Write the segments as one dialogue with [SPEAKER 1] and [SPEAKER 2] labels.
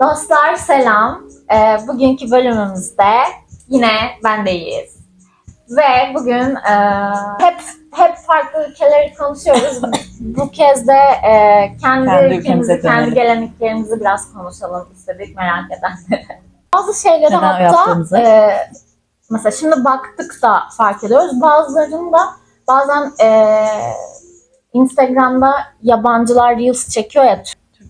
[SPEAKER 1] Dostlar selam. Ee, bugünkü bölümümüzde yine bendeyiz. Ve bugün e, hep hep farklı ülkeleri konuşuyoruz. Bu kez de e, kendi,
[SPEAKER 2] Kendi
[SPEAKER 1] ülkemizi, kendi geleneklerimizi biraz konuşalım istedik merak edenlere. Bazı şeyleri
[SPEAKER 2] Neden
[SPEAKER 1] hatta e, mesela şimdi baktık da fark ediyoruz. Bazılarını da bazen e, Instagram'da yabancılar Reels çekiyor ya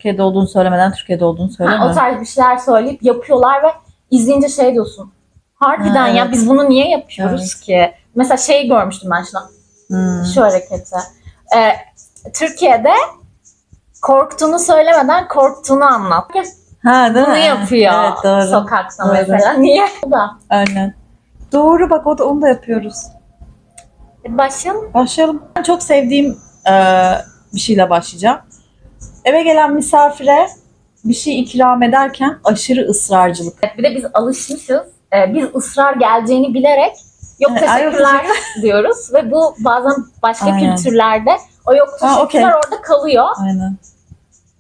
[SPEAKER 2] Türkiye'de olduğunu söylemeden Türkiye'de olduğunu söyleme.
[SPEAKER 1] Ha, o tarz bir şeyler söyleyip yapıyorlar ve izleyince şey diyorsun. Harbiden
[SPEAKER 2] Ha,
[SPEAKER 1] ya
[SPEAKER 2] evet.
[SPEAKER 1] biz bunu niye yapıyoruz ki? Mesela şey görmüştüm ben şuna,
[SPEAKER 2] Hmm.
[SPEAKER 1] şu hareketi. Ee, Türkiye'de korktuğunu söylemeden korktuğunu anlat.
[SPEAKER 2] Ha değil
[SPEAKER 1] Bunu
[SPEAKER 2] mi?
[SPEAKER 1] yapıyor
[SPEAKER 2] Evet doğru.
[SPEAKER 1] sokakta
[SPEAKER 2] Doğru.
[SPEAKER 1] mesela. Niye? Da.
[SPEAKER 2] Aynen. Doğru bak o da, onu da yapıyoruz.
[SPEAKER 1] Hadi Başlayalım.
[SPEAKER 2] Başlayalım. Ben çok sevdiğim e, bir şeyle başlayacağım. Eve gelen misafire bir şey ikram ederken aşırı ısrarcılık.
[SPEAKER 1] Bir de biz alışmışız. Ee, biz ısrar geleceğini bilerek yok
[SPEAKER 2] Evet,
[SPEAKER 1] teşekkürler diyoruz ve bu bazen başka
[SPEAKER 2] Aynen.
[SPEAKER 1] kültürlerde o yok
[SPEAKER 2] Ha,
[SPEAKER 1] teşekkürler
[SPEAKER 2] okey.
[SPEAKER 1] orada kalıyor.
[SPEAKER 2] Aynen.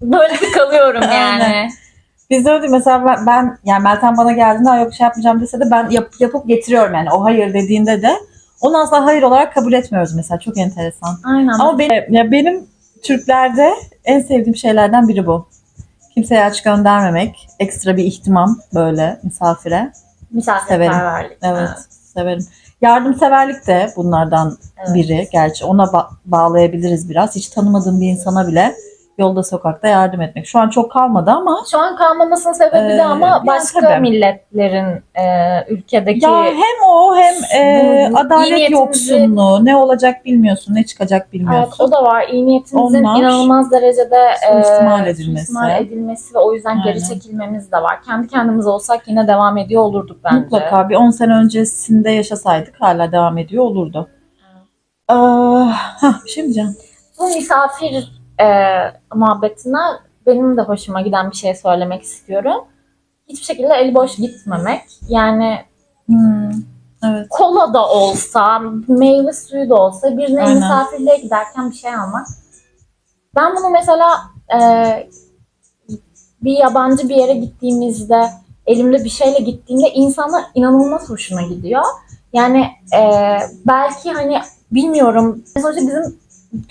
[SPEAKER 1] Böyle bir kalıyorum yani.
[SPEAKER 2] Aynen. Biz de öyle mesela ben, ben yani Meltem bana geldiğinde "Ay yok şey yapmayacağım dese de ben yap, yapıp getiriyorum yani o hayır dediğinde de onu asla hayır olarak kabul etmiyoruz mesela çok enteresan.
[SPEAKER 1] Aynen.
[SPEAKER 2] Ama benim, ya benim Türklerde en sevdiğim şeylerden biri bu. Kimseye aç göndermemek, ekstra bir ihtimam böyle misafire.
[SPEAKER 1] Misafirperverlik.
[SPEAKER 2] Evet, severim. Yardımseverlik de bunlardan
[SPEAKER 1] Evet.
[SPEAKER 2] biri. Gerçi ona ba- bağlayabiliriz biraz. Hiç tanımadığım bir insana bile yolda sokakta yardım etmek. Şu an çok kalmadı ama
[SPEAKER 1] Şu an kalmamasının sebebi
[SPEAKER 2] Ee,
[SPEAKER 1] de ama
[SPEAKER 2] yani
[SPEAKER 1] başka
[SPEAKER 2] tabii.
[SPEAKER 1] milletlerin e, ülkedeki
[SPEAKER 2] ya hem o hem e,
[SPEAKER 1] Bu- bu iyi
[SPEAKER 2] adalet
[SPEAKER 1] niyetimizi-
[SPEAKER 2] yoksunluğu. Ne olacak bilmiyorsun, ne çıkacak
[SPEAKER 1] Evet,
[SPEAKER 2] bilmiyorsun.
[SPEAKER 1] o da var. İyi niyetimizin
[SPEAKER 2] Onlar
[SPEAKER 1] inanılmaz derecede
[SPEAKER 2] suistimal
[SPEAKER 1] e,
[SPEAKER 2] edilmesi.
[SPEAKER 1] suistimal edilmesi ve o yüzden geri
[SPEAKER 2] Aynen.
[SPEAKER 1] çekilmemiz de var. Kendi kendimize olsak yine devam ediyor olurduk bence.
[SPEAKER 2] Mutlaka bir 10 sene öncesinde yaşasaydık hala devam ediyor olurdu. Ee, hah, bir şey mi diyeceğim?
[SPEAKER 1] Bu misafir e, muhabbetine benim de hoşuma giden bir şey söylemek istiyorum. Hiçbir şekilde eli boş gitmemek. Yani
[SPEAKER 2] Hmm, evet.
[SPEAKER 1] kola da olsa, meyve suyu da olsa birine
[SPEAKER 2] Aynen.
[SPEAKER 1] misafirliğe giderken bir şey almak. Ben bunu mesela e, bir yabancı bir yere gittiğimizde elimde bir şeyle gittiğimde insanlar inanılmaz hoşuna gidiyor. Yani e, belki hani bilmiyorum sonuçta bizim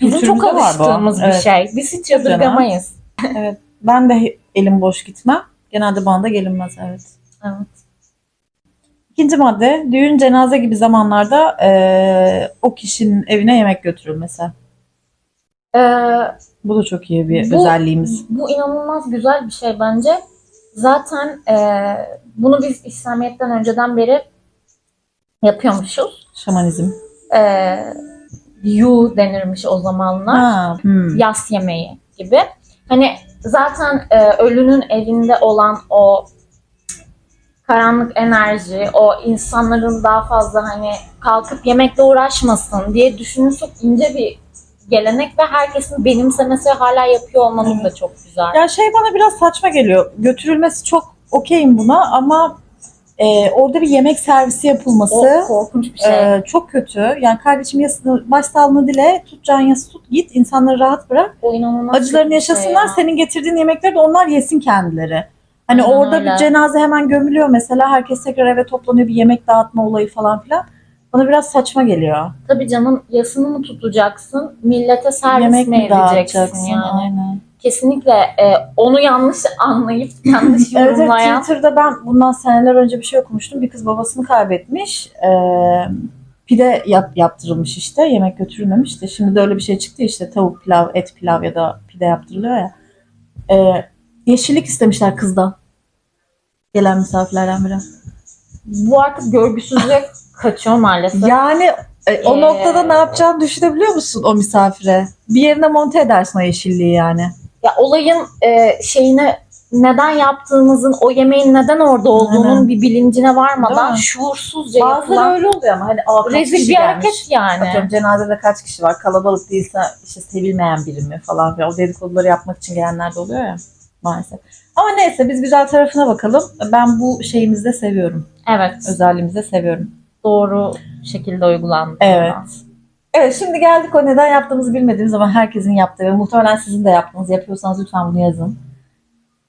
[SPEAKER 1] bizim çok
[SPEAKER 2] var bu.
[SPEAKER 1] alıştığımız bir
[SPEAKER 2] Evet.
[SPEAKER 1] şey. Biz hiç yadırgamayız.
[SPEAKER 2] Ben de elim boş gitmem. Genelde bana da gelinmez evet.
[SPEAKER 1] Evet.
[SPEAKER 2] İkinci madde düğün cenaze gibi zamanlarda eee, o kişinin evine yemek götürülmesi.
[SPEAKER 1] E,
[SPEAKER 2] Bu da çok iyi bir
[SPEAKER 1] Bu-
[SPEAKER 2] özelliğimiz.
[SPEAKER 1] Bu inanılmaz güzel bir şey bence. Zaten e, bunu biz İslamiyet'ten önceden beri yapıyormuşuz.
[SPEAKER 2] Şamanizm.
[SPEAKER 1] E, yu denirmiş o zamanlar.
[SPEAKER 2] Ha, hmm.
[SPEAKER 1] Yas yemeği gibi. Hani zaten e, ölünün evinde olan o karanlık enerji, o insanların daha fazla hani kalkıp yemekle uğraşmasın diye düşünürsek ince bir gelenek ve herkesin benimsemesi ve hala yapıyor olmamız da çok güzel.
[SPEAKER 2] Ya şey bana biraz saçma geliyor. Götürülmesi çok okeyim buna ama eee, orada bir yemek servisi yapılması
[SPEAKER 1] O korkunç bir şey.
[SPEAKER 2] eee, çok kötü. Yani kardeşim yasını, başsağlığını dile, tutacağın yası tut, git insanları rahat bırak.
[SPEAKER 1] o inanılmaz
[SPEAKER 2] acılarını
[SPEAKER 1] şey
[SPEAKER 2] yaşasınlar.
[SPEAKER 1] ya.
[SPEAKER 2] Senin getirdiğin yemekleri de onlar yesin kendileri. Hani
[SPEAKER 1] Aynen
[SPEAKER 2] orada
[SPEAKER 1] öyle.
[SPEAKER 2] bir cenaze hemen gömülüyor mesela. Herkes tekrar eve toplanıyor bir yemek dağıtma olayı falan filan. Bana biraz saçma geliyor.
[SPEAKER 1] Tabii canım yasını mı tutacaksın, millete servis
[SPEAKER 2] yemek
[SPEAKER 1] mi
[SPEAKER 2] mi
[SPEAKER 1] edeceksin
[SPEAKER 2] dağıtacaksın?
[SPEAKER 1] yani?
[SPEAKER 2] Aynen.
[SPEAKER 1] Kesinlikle e, onu yanlış anlayıp yanlış
[SPEAKER 2] Evet, evet
[SPEAKER 1] yorumlayan
[SPEAKER 2] Twitter'da ben bundan seneler önce bir şey okumuştum. Bir kız babasını kaybetmiş. Ee, pide yap, yaptırılmış işte. Yemek götürülmemiş de. Şimdi de öyle bir şey çıktı işte. Tavuk pilav, et pilav ya da pide yaptırılıyor ya. Ee, yeşillik istemişler kızdan. Gelen misafirlerden biri.
[SPEAKER 1] bu artık görgüsüzlüğe kaçıyor maalesef.
[SPEAKER 2] Yani e, o
[SPEAKER 1] Ee,
[SPEAKER 2] noktada ne yapacağını düşünebiliyor musun o misafire? Bir yerine monte edersin o yeşilliği yani.
[SPEAKER 1] Ya olayın e, şeyine neden yaptığımızın, o yemeğin neden orada olduğunun
[SPEAKER 2] Aynen.
[SPEAKER 1] bir bilincine varmadan şuursuzca
[SPEAKER 2] Bazıları
[SPEAKER 1] yapılan
[SPEAKER 2] öyle oluyor ama hani aa, kaç
[SPEAKER 1] rezil
[SPEAKER 2] kişi
[SPEAKER 1] bir
[SPEAKER 2] gelmiş.
[SPEAKER 1] hareket yani.
[SPEAKER 2] Atıyorum cenazede kaç kişi var? Kalabalık değilse işte sevilmeyen biri mi falan filan. O dedikoduları yapmak için gelenler de oluyor ya maalesef. Ama neyse biz güzel tarafına bakalım. Ben bu şeyimizi de seviyorum.
[SPEAKER 1] Evet,
[SPEAKER 2] Özelliğimizi de seviyorum.
[SPEAKER 1] doğru şekilde uygulandı.
[SPEAKER 2] Evet. Evet şimdi geldik o neden yaptığımızı bilmediğimiz zaman herkesin yaptığı ve muhtemelen sizin de yaptığınızı yapıyorsanız lütfen bunu yazın.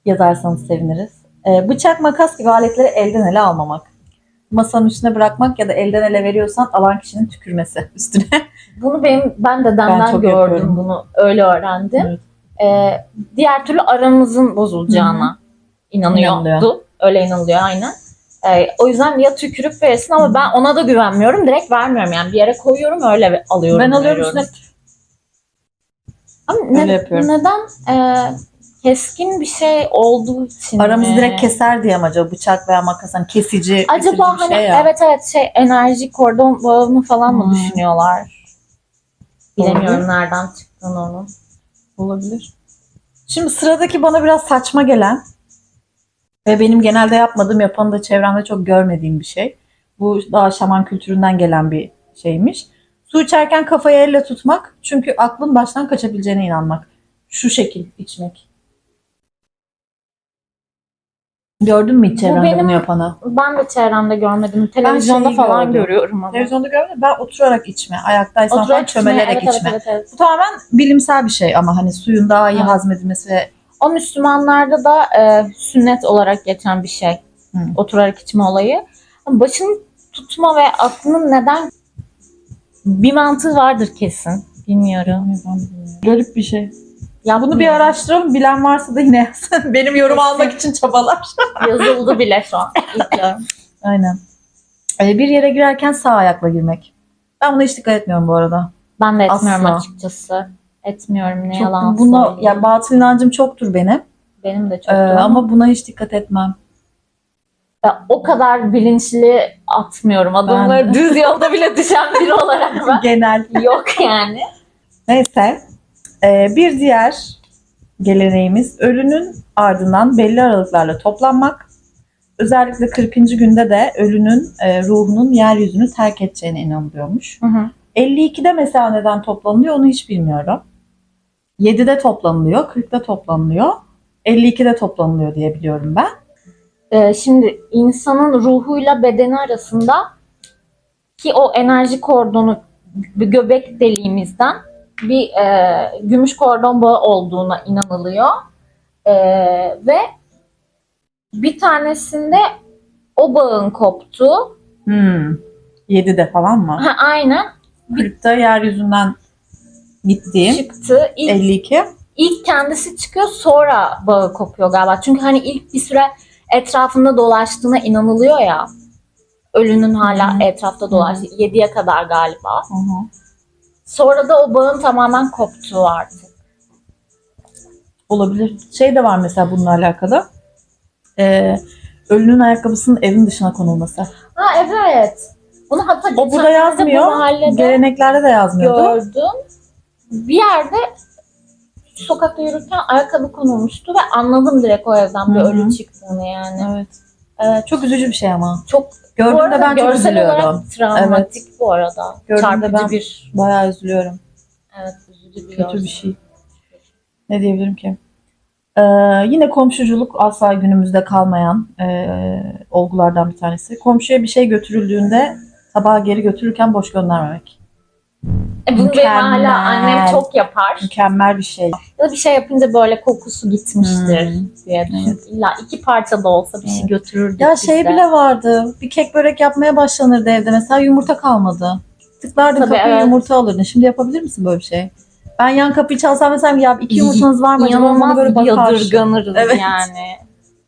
[SPEAKER 2] yazarsanız seviniriz. Ee, bıçak, makas gibi aletleri elden ele almamak. Masanın üstüne bırakmak ya da elden ele veriyorsan alan kişinin tükürmesi üstüne.
[SPEAKER 1] Bunu benim ben
[SPEAKER 2] Ben
[SPEAKER 1] dedemden
[SPEAKER 2] çok
[SPEAKER 1] gördüm
[SPEAKER 2] yapıyorum.
[SPEAKER 1] bunu. Öyle öğrendim. Ee, diğer türlü aramızın bozulacağına inanıyordu.
[SPEAKER 2] İnanılıyor.
[SPEAKER 1] Öyle inanılıyor aynen. Ee, o yüzden ya tükürük verirsin ama ben ona da güvenmiyorum. Direkt vermiyorum yani. Bir yere koyuyorum öyle alıyorum.
[SPEAKER 2] ben alıyorum
[SPEAKER 1] veriyorum.
[SPEAKER 2] üstüne
[SPEAKER 1] Ama
[SPEAKER 2] Öyle
[SPEAKER 1] ne-
[SPEAKER 2] yapıyorum.
[SPEAKER 1] neden e, keskin bir şey olduğu için
[SPEAKER 2] aramızı
[SPEAKER 1] mi?
[SPEAKER 2] direkt keser diye mi acaba bıçak veya makas hani kesici,
[SPEAKER 1] Acaba
[SPEAKER 2] bir
[SPEAKER 1] hani
[SPEAKER 2] şey ya.
[SPEAKER 1] evet evet şey enerji kordon bağımı falan mı
[SPEAKER 2] Hmm.
[SPEAKER 1] düşünüyorlar? Bilemiyorum
[SPEAKER 2] Olabilir.
[SPEAKER 1] nereden çıktığını onun.
[SPEAKER 2] Olabilir. Şimdi sıradaki bana biraz saçma gelen ve benim genelde yapmadığım, yapanı da çevremde çok görmediğim bir şey. Bu daha şaman kültüründen gelen bir şeymiş. Su içerken kafayı elle tutmak çünkü aklın baştan kaçabileceğine inanmak. Şu şekil içmek. Gördün mü hiç çevremde
[SPEAKER 1] benim-
[SPEAKER 2] bunu yapanı?
[SPEAKER 1] Ben de çevremde görmedim. Televizyonda
[SPEAKER 2] şeyi
[SPEAKER 1] falan
[SPEAKER 2] gördüm.
[SPEAKER 1] görüyorum ama.
[SPEAKER 2] Televizyonda görmedim. Ben oturarak içme. Ayaktaysam falan
[SPEAKER 1] Oturarak içmeye-
[SPEAKER 2] çömelerek
[SPEAKER 1] evet,
[SPEAKER 2] içme.
[SPEAKER 1] Evet, evet, evet.
[SPEAKER 2] Bu tamamen bilimsel bir şey ama hani suyun daha iyi
[SPEAKER 1] Evet.
[SPEAKER 2] hazmedilmesi ve
[SPEAKER 1] O Müslümanlarda da e, sünnet olarak geçen bir şey.
[SPEAKER 2] Hı.
[SPEAKER 1] Oturarak içme olayı. Başını tutma ve aklının neden bir mantığı vardır kesin. Bilmiyorum.
[SPEAKER 2] garip bir şey.
[SPEAKER 1] Ya
[SPEAKER 2] Bunu bir araştıralım. Bilen varsa da yine yazsın. Benim yorum almak için çabalar.
[SPEAKER 1] Yazıldı bile şu an.
[SPEAKER 2] Aynen. Ee, bir yere girerken sağ ayakla girmek. Ben buna hiç dikkat etmiyorum bu arada.
[SPEAKER 1] Ben de etmiyorum
[SPEAKER 2] Asla.
[SPEAKER 1] açıkçası. Etmiyorum ne
[SPEAKER 2] Çok,
[SPEAKER 1] yalan
[SPEAKER 2] buna,
[SPEAKER 1] söyleyeyim.
[SPEAKER 2] ya batıl inancım çoktur benim.
[SPEAKER 1] Benim de çok
[SPEAKER 2] Ee, ama buna hiç dikkat etmem.
[SPEAKER 1] Ben o kadar bilinçli atmıyorum. Adımları
[SPEAKER 2] Ben-
[SPEAKER 1] düz yolda bile düşen biri olarak ben.
[SPEAKER 2] Genel.
[SPEAKER 1] Yok yani.
[SPEAKER 2] Neyse. Ee, bir diğer geleneğimiz ölünün ardından belli aralıklarla toplanmak. Özellikle 40. günde de ölünün e, ruhunun yeryüzünü terk edeceğine inanılıyormuş.
[SPEAKER 1] Hı hı.
[SPEAKER 2] 52'de mesela neden toplanılıyor onu hiç bilmiyorum. 7'de toplanılıyor, 40'da toplanılıyor, 52'de toplanılıyor diye biliyorum ben.
[SPEAKER 1] Ee, şimdi insanın ruhuyla bedeni arasında ki o enerji kordonu göbek deliğimizden bir e, gümüş kordon bağı olduğuna inanılıyor. Ee, ve bir tanesinde o bağın koptu.
[SPEAKER 2] Hmm. 7'de falan mı?
[SPEAKER 1] Ha, aynen
[SPEAKER 2] 40'ta yeryüzünden gittiğim
[SPEAKER 1] çıktı. İlk
[SPEAKER 2] 52.
[SPEAKER 1] ilk kendisi çıkıyor sonra bağı kopuyor galiba. Çünkü hani ilk bir süre etrafında dolaştığına inanılıyor ya. Ölünün hala
[SPEAKER 2] Hı hı.
[SPEAKER 1] etrafta dolaştığı. 7'ye kadar galiba.
[SPEAKER 2] Hı hı.
[SPEAKER 1] Sonra da o bağın tamamen koptuğu artık.
[SPEAKER 2] Olabilir. Şey de var mesela bununla alakalı. Ee, ölünün ayakkabısının evin dışına konulması.
[SPEAKER 1] Ha evet. Bunu hatta
[SPEAKER 2] O burada yazmıyor.
[SPEAKER 1] bu mahallede
[SPEAKER 2] Geleneklerde de yazmıyordu.
[SPEAKER 1] gördüm. Bir yerde sokakta yürürken ayakkabı konulmuştu ve anladım direkt o evden bir
[SPEAKER 2] Hı hı.
[SPEAKER 1] ölü çıktığını yani.
[SPEAKER 2] Evet.
[SPEAKER 1] Evet.
[SPEAKER 2] Çok üzücü bir şey ama.
[SPEAKER 1] Çok
[SPEAKER 2] Gördüğümde ben çok üzülüyorum.
[SPEAKER 1] travmatik bu arada.
[SPEAKER 2] Gördüğümde ben-
[SPEAKER 1] bir
[SPEAKER 2] Bayağı üzülüyorum.
[SPEAKER 1] evet üzücü bir
[SPEAKER 2] Kötü bir şey. Ne diyebilirim ki? Ee, yine komşuculuk asla günümüzde kalmayan e, olgulardan bir tanesi. Komşuya bir şey götürüldüğünde tabağı geri götürürken boş göndermemek.
[SPEAKER 1] E, bunu benim hala
[SPEAKER 2] Mükemmel.
[SPEAKER 1] annem çok yapar.
[SPEAKER 2] Mükemmel bir şey.
[SPEAKER 1] Ya da bir şey yapınca böyle kokusu gitmiştir
[SPEAKER 2] Hmm.
[SPEAKER 1] diye düşün. İlla iki parça da olsa bir şey götürürdük
[SPEAKER 2] Ya
[SPEAKER 1] biz
[SPEAKER 2] şey
[SPEAKER 1] de.
[SPEAKER 2] bile vardı. Bir kek börek yapmaya başlanırdı evde. Mesela yumurta kalmadı. Tıklardın
[SPEAKER 1] Tabii,
[SPEAKER 2] kapıyı
[SPEAKER 1] evet.
[SPEAKER 2] yumurta alırdın. Şimdi yapabilir misin böyle bir şey? Ben yan kapıyı çalsam mesela ya iki yumurtanız var mı? acaba? Bana
[SPEAKER 1] İnanılmaz
[SPEAKER 2] böyle bakar.
[SPEAKER 1] yadırganırız
[SPEAKER 2] Evet.
[SPEAKER 1] yani.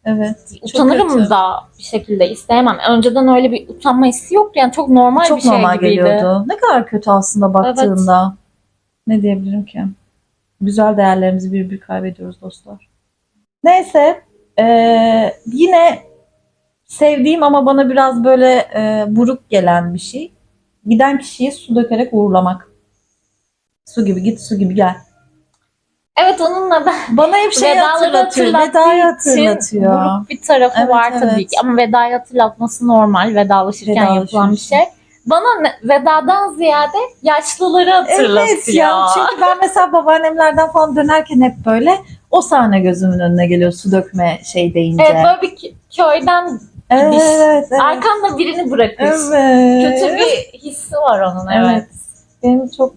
[SPEAKER 2] Evet.
[SPEAKER 1] Utanırım
[SPEAKER 2] kötü.
[SPEAKER 1] da bir şekilde isteyemem. Önceden öyle bir utanma hissi yoktu yani çok normal
[SPEAKER 2] Çok
[SPEAKER 1] bir şey
[SPEAKER 2] normal
[SPEAKER 1] gibiydi.
[SPEAKER 2] geliyordu. Ne kadar kötü aslında baktığında. Ne diyebilirim ki? Güzel değerlerimizi bir bir kaybediyoruz dostlar. Neyse. eee, yine sevdiğim ama bana biraz böyle eee, buruk gelen bir şey. Giden kişiyi su dökerek uğurlamak. Su gibi git, su gibi gel.
[SPEAKER 1] Evet onunla ben
[SPEAKER 2] Bana hep
[SPEAKER 1] vedaları
[SPEAKER 2] hatırlatıyor. Vedayı hatırlatıyor.
[SPEAKER 1] buruk bir tarafı
[SPEAKER 2] Evet,
[SPEAKER 1] var tabii
[SPEAKER 2] evet.
[SPEAKER 1] ki. Ama vedayı hatırlatması normal. Vedalaşırken yapılan bir şey. Bana ne- vedadan ziyade yaşlıları hatırlatıyor.
[SPEAKER 2] Evet ya. Çünkü ben mesela babaannemlerden falan dönerken hep böyle o sahne gözümün önüne geliyor su dökme şey deyince.
[SPEAKER 1] Evet böyle bir kö- köyden
[SPEAKER 2] Evet,
[SPEAKER 1] gidiş.
[SPEAKER 2] evet, evet.
[SPEAKER 1] arkanda birini bırakır.
[SPEAKER 2] Evet.
[SPEAKER 1] Kötü bir hissi var onun evet.
[SPEAKER 2] Evet. Benim çok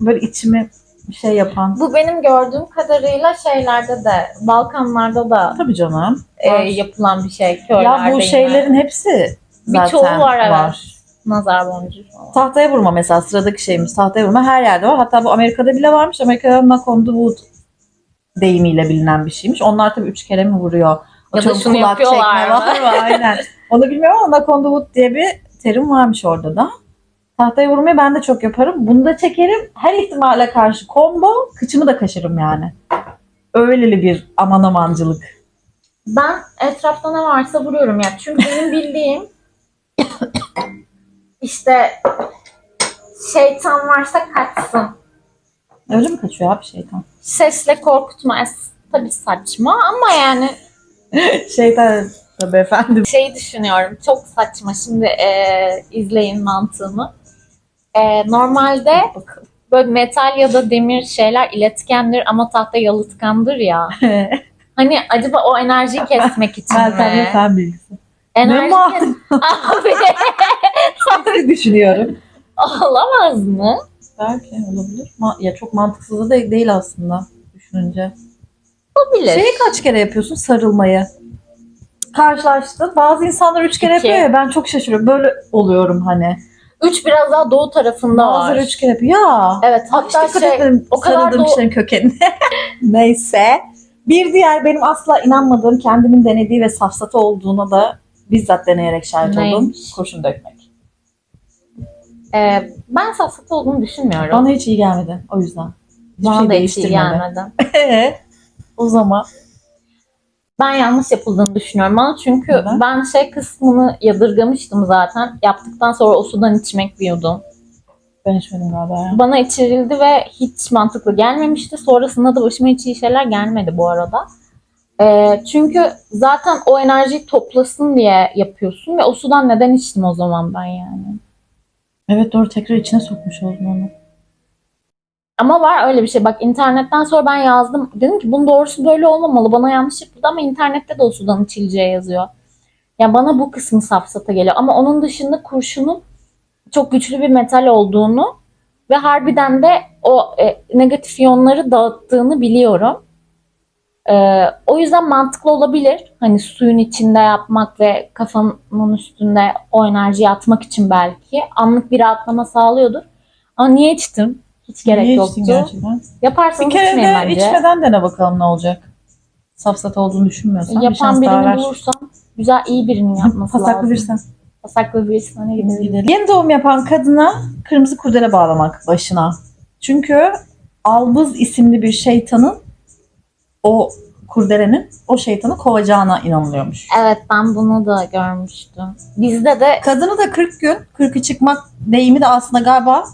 [SPEAKER 2] böyle içimi şey yapan.
[SPEAKER 1] Bu benim gördüğüm kadarıyla şeylerde de Balkanlarda da
[SPEAKER 2] Tabii canım.
[SPEAKER 1] e,
[SPEAKER 2] Var.
[SPEAKER 1] yapılan bir şey.
[SPEAKER 2] ya bu şeylerin hepsi zaten
[SPEAKER 1] Birçoğu var, evet. nazar boncuğu falan.
[SPEAKER 2] Tahtaya vurma mesela sıradaki şeyimiz. Tahtaya vurma her yerde var. Hatta bu Amerika'da bile varmış. Amerika'da knock on the wood deyimiyle bilinen bir şeymiş. Onlar tabii üç kere mi vuruyor?
[SPEAKER 1] Ya da şunu yapıyorlar mı?
[SPEAKER 2] var? Aynen. Onu bilmiyorum ama knock on the wood diye bir terim varmış orada da. Tahtaya vurmayı ben de çok yaparım. Bunu da çekerim. Her ihtimale karşı combo kıçımı da kaşırım yani. Öyleli bir aman amancılık.
[SPEAKER 1] Ben etrafta ne varsa vuruyorum ya. Çünkü benim bildiğim işte şeytan varsa kaçsın.
[SPEAKER 2] Öyle mi kaçıyor abi şeytan?
[SPEAKER 1] Sesle korkutma. Es- Tabii saçma ama yani
[SPEAKER 2] şeytan tabii efendim.
[SPEAKER 1] şey düşünüyorum. Çok saçma. Şimdi e, izleyin mantığımı. E, normalde böyle metal ya da demir şeyler iletkendir ama tahta yalıtkandır ya. Hani acaba o enerjiyi kesmek için mi?
[SPEAKER 2] fen bilgisi.
[SPEAKER 1] Enerji
[SPEAKER 2] Ne
[SPEAKER 1] kes... Abi
[SPEAKER 2] Çok düşünüyorum.
[SPEAKER 1] olamaz mı?
[SPEAKER 2] Belki olabilir. Ma- ya çok mantıksız da de- değil aslında düşününce.
[SPEAKER 1] Olabilir.
[SPEAKER 2] Şeyi kaç kere yapıyorsun sarılmayı? Karşılaştın. Bazı insanlar üç kere
[SPEAKER 1] İki.
[SPEAKER 2] yapıyor ya ben çok şaşırıyorum. Böyle oluyorum hani.
[SPEAKER 1] Üç biraz daha doğu tarafında var.
[SPEAKER 2] Bazıları üç kere yapıyor. Ya.
[SPEAKER 1] Evet hatta
[SPEAKER 2] dikkat
[SPEAKER 1] şey o kadar o-
[SPEAKER 2] kişilerin kökenine. Neyse. Bir diğer benim asla inanmadığım kendimin denediği ve safsata olduğuna da bizzat deneyerek şahit oldum.
[SPEAKER 1] Neymiş?
[SPEAKER 2] Kurşun dökmek.
[SPEAKER 1] e, ben safsata olduğunu düşünmüyorum.
[SPEAKER 2] Bana hiç iyi gelmedi o yüzden. Hiçbir
[SPEAKER 1] Bana
[SPEAKER 2] şey
[SPEAKER 1] da hiç iyi
[SPEAKER 2] değiştirmedi.
[SPEAKER 1] gelmedi.
[SPEAKER 2] o zaman
[SPEAKER 1] Ben yanlış yapıldığını düşünüyorum. Bana çünkü
[SPEAKER 2] Neden?
[SPEAKER 1] ben şey kısmını yadırgamıştım zaten. Yaptıktan sonra o sudan içmek bir yudum.
[SPEAKER 2] ben içmedim galiba ya.
[SPEAKER 1] Bana içirildi ve hiç mantıklı gelmemişti. Sonrasında da başıma hiç iyi şeyler gelmedi bu arada. Ee, çünkü zaten o enerjiyi toplasın diye yapıyorsun ve o sudan neden içtim o zaman ben yani.
[SPEAKER 2] Evet doğru tekrar içine sokmuş oldum onu.
[SPEAKER 1] Ama var öyle bir şey. Bak internetten sonra ben yazdım. Dedim ki bunun doğrusu böyle olmamalı. Bana yanlış yapıldı ama internette de o sudan içileceği yazıyor. Ya bana bu kısmı safsata geliyor. Ama onun dışında kurşunun çok güçlü bir metal olduğunu ve harbiden de o e, negatif iyonları dağıttığını biliyorum. Ee, o yüzden mantıklı olabilir. Hani suyun içinde yapmak ve kafanın üstünde o enerjiyi atmak için belki anlık bir rahatlama sağlıyordur. Ama niye içtim? Hiç gerek
[SPEAKER 2] Niye
[SPEAKER 1] yoktu.
[SPEAKER 2] içtin gerçekten?
[SPEAKER 1] Yaparsanız
[SPEAKER 2] Bir kere
[SPEAKER 1] içmeyin
[SPEAKER 2] de
[SPEAKER 1] bence.
[SPEAKER 2] içmeden dene bakalım ne olacak. Safsat olduğunu düşünmüyorsan bir
[SPEAKER 1] Yapan
[SPEAKER 2] şans daha
[SPEAKER 1] birini
[SPEAKER 2] ver.
[SPEAKER 1] bulursam güzel iyi birinin yapması
[SPEAKER 2] Pasaklı
[SPEAKER 1] lazım. Pasaklı bir sana gidelim.
[SPEAKER 2] Gidelim. Yeni doğum yapan kadına kırmızı kurdele bağlamak başına. Çünkü Albız isimli bir şeytanın o kurdelenin o şeytanı kovacağına inanılıyormuş.
[SPEAKER 1] Evet ben bunu da görmüştüm. Bizde de
[SPEAKER 2] Kadını da 40 gün, 40'ı çıkmak deyimi de aslında galiba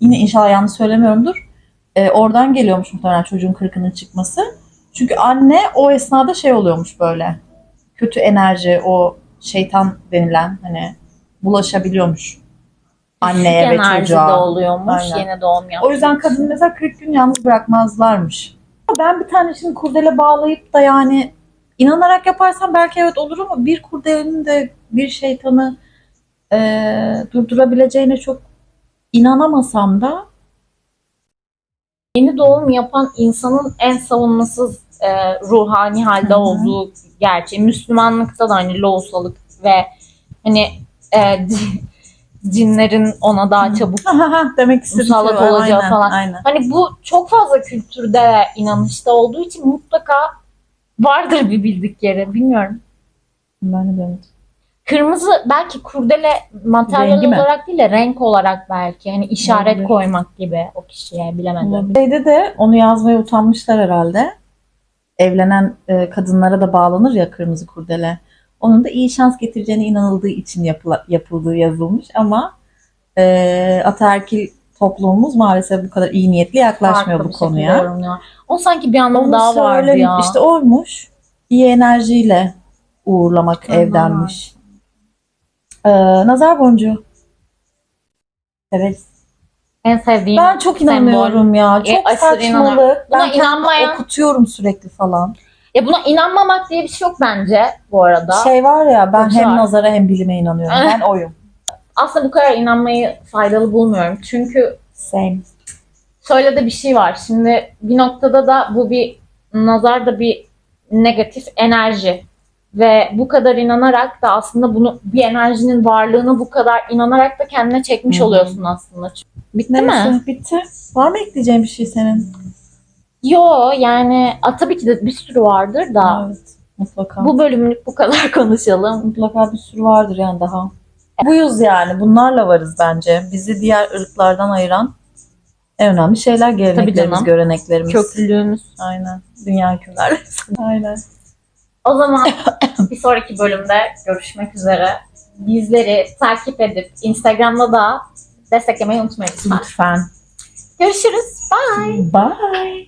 [SPEAKER 2] yine inşallah yanlış söylemiyorumdur. e, oradan geliyormuş muhtemelen çocuğun 40'ının çıkması. Çünkü anne o esnada şey oluyormuş böyle. Kötü enerji, o şeytan denilen hani bulaşabiliyormuş anneye
[SPEAKER 1] düşük
[SPEAKER 2] ve çocuğa.
[SPEAKER 1] oluyormuş
[SPEAKER 2] Aynen.
[SPEAKER 1] yeni doğum yapmak
[SPEAKER 2] O yüzden kadın mesela 40 gün yalnız bırakmazlarmış. Ben bir tane şimdi kurdele bağlayıp da yani inanarak yaparsam belki evet olur ama bir kurdelenin de bir şeytanı eee, durdurabileceğine çok inanamasam da
[SPEAKER 1] Yeni doğum yapan insanın en savunmasız e, ruhani halde
[SPEAKER 2] Hı hı.
[SPEAKER 1] olduğu gerçeği. Müslümanlıkta da hani loğusalık ve hani e, cinlerin ona daha çabuk
[SPEAKER 2] demek istediğim
[SPEAKER 1] Musallat
[SPEAKER 2] şey
[SPEAKER 1] olacağı
[SPEAKER 2] Aynen,
[SPEAKER 1] falan.
[SPEAKER 2] Aynen.
[SPEAKER 1] Hani bu çok fazla kültürde ve inanışta olduğu için mutlaka vardır bir bildik Bilmiyorum.
[SPEAKER 2] Ben de demedim.
[SPEAKER 1] Kırmızı belki kurdele materyal
[SPEAKER 2] Rengi mi?
[SPEAKER 1] olarak değil de renk olarak belki. Hani işaret
[SPEAKER 2] Olabilir.
[SPEAKER 1] koymak gibi o kişiye bilemedim.
[SPEAKER 2] Şeyde de onu yazmaya utanmışlar herhalde. Evlenen e, kadınlara da bağlanır ya kırmızı kurdele. Onun da iyi şans getireceğine inanıldığı için yapıla- yapıldığı yazılmış ama e, ataerkil toplumumuz maalesef bu kadar iyi niyetli yaklaşmıyor
[SPEAKER 1] Farklı
[SPEAKER 2] bu konuya.
[SPEAKER 1] O sanki bir anlamı daha vardı ya.
[SPEAKER 2] İşte oymuş. İyi enerjiyle uğurlamak
[SPEAKER 1] Tamam.
[SPEAKER 2] evdenmiş. Ee, nazar boncuğu. Evet.
[SPEAKER 1] en sevdiğim
[SPEAKER 2] Ben çok
[SPEAKER 1] sembol.
[SPEAKER 2] inanıyorum ya.
[SPEAKER 1] E,
[SPEAKER 2] Çok
[SPEAKER 1] aşırı
[SPEAKER 2] saçmalık.
[SPEAKER 1] Buna
[SPEAKER 2] Ben
[SPEAKER 1] inanmayan-
[SPEAKER 2] okutuyorum sürekli falan.
[SPEAKER 1] Ya buna inanmamak diye bir şey yok bence bu arada.
[SPEAKER 2] Şey var ya ben
[SPEAKER 1] Çok
[SPEAKER 2] hem nazara hem bilime inanıyorum. ben oyum.
[SPEAKER 1] Aslında bu kadar inanmayı faydalı bulmuyorum. Çünkü
[SPEAKER 2] Same.
[SPEAKER 1] şöyle de bir şey var. Şimdi bir noktada da bu bir nazar da bir negatif enerji. Ve bu kadar inanarak da aslında bunu bir enerjinin varlığını bu kadar inanarak da kendine çekmiş
[SPEAKER 2] Hı hı.
[SPEAKER 1] oluyorsun aslında. Bitti mi?
[SPEAKER 2] Neyse, Bitti. Var mı ekleyeceğin bir şey senin?
[SPEAKER 1] Yo yani a, tabii ki de bir sürü vardır da
[SPEAKER 2] Evet. Mutlaka.
[SPEAKER 1] bu bölümlük bu kadar konuşalım.
[SPEAKER 2] mutlaka bir sürü vardır yani daha. Buyuz yani. Bunlarla varız bence. Bizi diğer ırklardan ayıran en önemli şeyler geleneklerimiz, göreneklerimiz.
[SPEAKER 1] Köklülüğümüz.
[SPEAKER 2] Aynen. Dünya hükümler. Aynen.
[SPEAKER 1] O zaman bir sonraki bölümde görüşmek üzere. Bizleri takip edip Instagram'da da desteklemeyi unutmayın lütfen.
[SPEAKER 2] Lütfen.
[SPEAKER 1] Görüşürüz. Bye.
[SPEAKER 2] Bye.